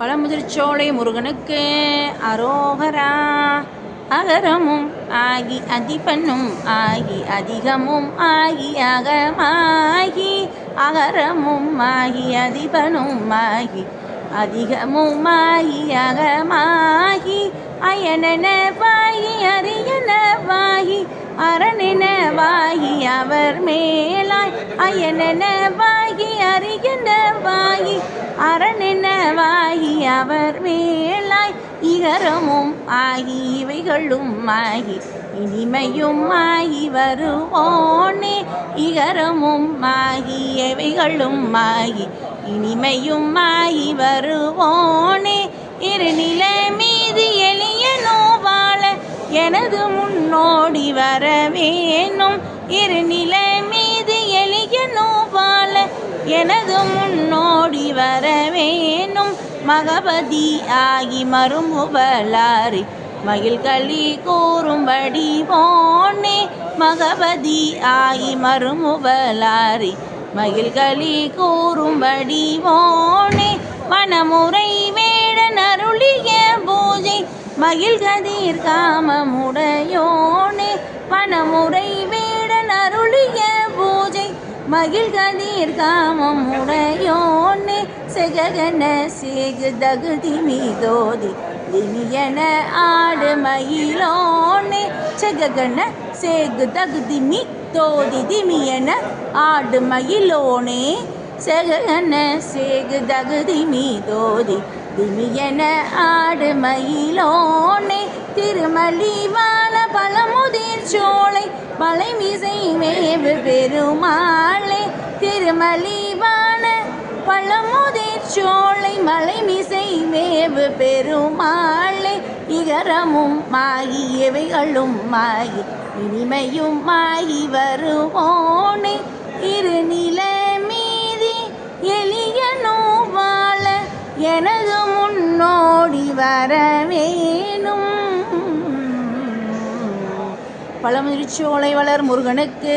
பழமுதிர்ச்சோலை முருகனுக்கு அரோகரா. அகரமும் ஆகி அதிபனும் ஆகி அதிகமும் ஆகி அகமாகி. அகரமும் ஆகி அதிபனும் ஆகி அதிகமும் ஆகி அகமாகி. அயனென வாகி அரியன வாகி. அரணென வாகி அவர் மேலாய். அயனென வாகி அரியன வாகி. அரணென வாகி அவர் மேலாய் இகரமும் ஆகி இவைகளும் ஆகி இனிமையும் ஆகி வருவோனே. இகரமும் ஆகி இவைகளும் ஆகி இனிமையும் ஆகி வருவோனே. இருநில மீது எளிய நோவாள எனது முன்னோடி வர வேணும். இருநில எனது முன்னோடி வர வேணும். மகபதி ஆகி மறுமுவலாரி மகிழ்களி கூறும்படி போனே. மகபதி ஆகி மறுமுவலாரி மகிழ்களி கூறும்படி போனே. மனமுறை வேடன் அருளிய பூஜை மகிழ்கதீர் காமமுடையோனே. மனமுறை பூஜை காமம் காமமுடையோனே செககன சேகு தகுதி மீதோதி திமியன ஆடு மயிலோனே செககன சேகு தகுதி மீ தோதி திமியன ஆடு மயிலோனே செககன சேகு தகுதி மீதோதி திமியன ஆடு மயிலோனே திருமலிவான பழமுதிர் சோலை பழைமிசை மேவு பெருமாள் மலிவான பழமுதிர் சோலை மலை மிசை மேவு பெருமாளே இகரமும் மாகி எவைகளும் மாகி இனிமையும் மாகி வருவோனே. இருநில மீதி எளிய நோவாள எனது முன்னோடி வரவேணும். பழமுதிர்ச்சோலை வளர் முருகனுக்கு